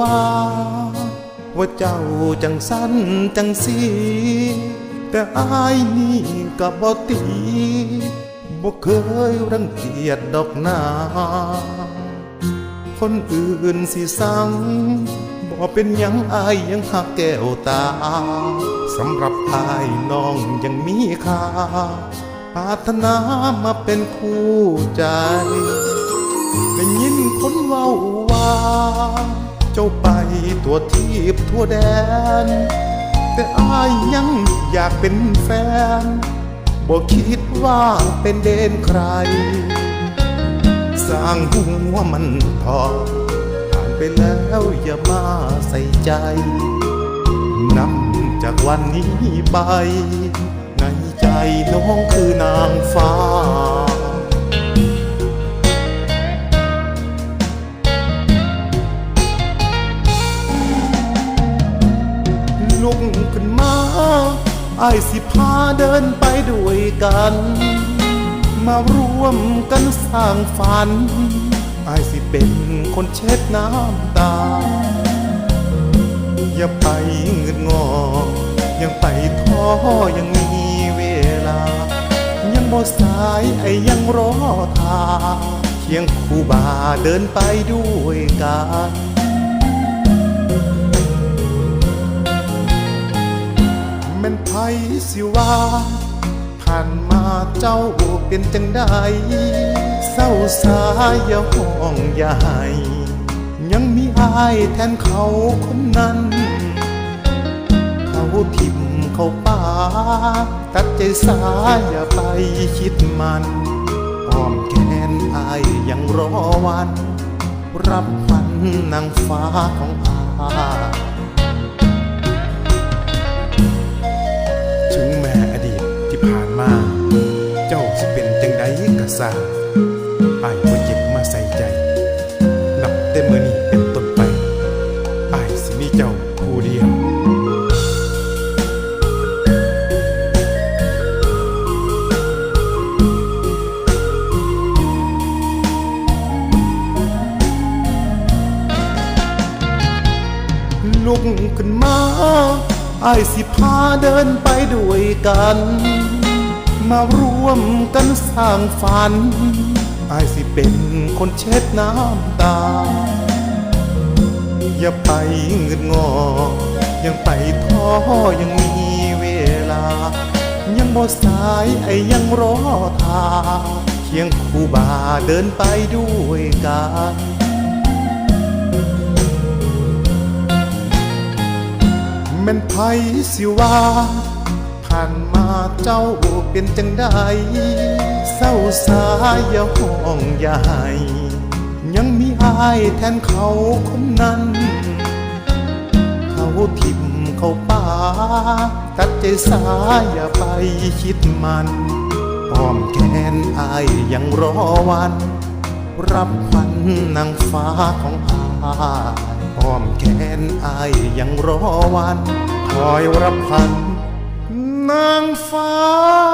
ว่า ว่าเจ้าจังสั้นจังสีแต่อายนี่กับบ่ตีบ่เคยรังเกียจดอกนาคนอื่นสิสั่งบ่เป็นยังอายยังหักแก้วตาสำหรับอายน้องยังมีค่าปาถนามาเป็นคู่ใจได้ยินคนว่า จ้าไปตัวทีบทั่วแดน แต่อายยังอยากเป็นแฟนบ่คิดว่าเป็นเดนใคร สร้างหัวมันทอผ่านไปแล้วอย่ามาใส่ใจนับจากวันนี้ไป ในใจน้องคือนางฟ้า ลุกขึ้นมาไอ้สิพาเดินไปด้วยกัน มาร่วมกันสร้างฝันไอ้สิเป็นคนเช็ดน้ำตา อย่าไปเงินงอ ยังไปท้อยังมีเวลา ยังบ่สายไอ้ยังรอทาเคียงคู่บาเดินไปด้วยกัน แม่นไผสิว่าผ่านมาเจ้าเป็นจังใดเศร้าสายอย่าห้องอย่าให้ยังมีอายแทนเขาคนนั้น เขาทิมเขาป่า ตัดใจสายอย่าไปคิดมันอ้อมแขนอายยังรอวัน รับฝันนางฟ้าของอา อายบ่เก็บมาใส่ใจ นับแต่มื้อนี้เป็นต้นไปอายสิมีเจ้าผู้เดียวลุกขึ้นมาไอ้ายสิพาเดินไปด้วยกัน มาร่วมกันสร้างฝันไอ้ายสิเป็นคนเช็ดน้ำตา อย่าไปเงินงอ ยังไปท้อยังมีเวลา ยังบ่สายไอ้ยังรอทาเคียงคู่บาเดินไปด้วยกันแม่นไผสิว่า ผ่านมาเจ้าเป็นจังใดเศร้าสายอย่าห้องอย่าให้ยังมีอายแทนเขาคนนั้น เขาทิมเขาป่า ตัดใจสายอย่าไปคิดมันอ้อมแขนอายยังรอวัน รับขวัญนางฟ้าของอายอ้อมแขนอายยังรอวัน คอยรับขวัญ นางฟ้า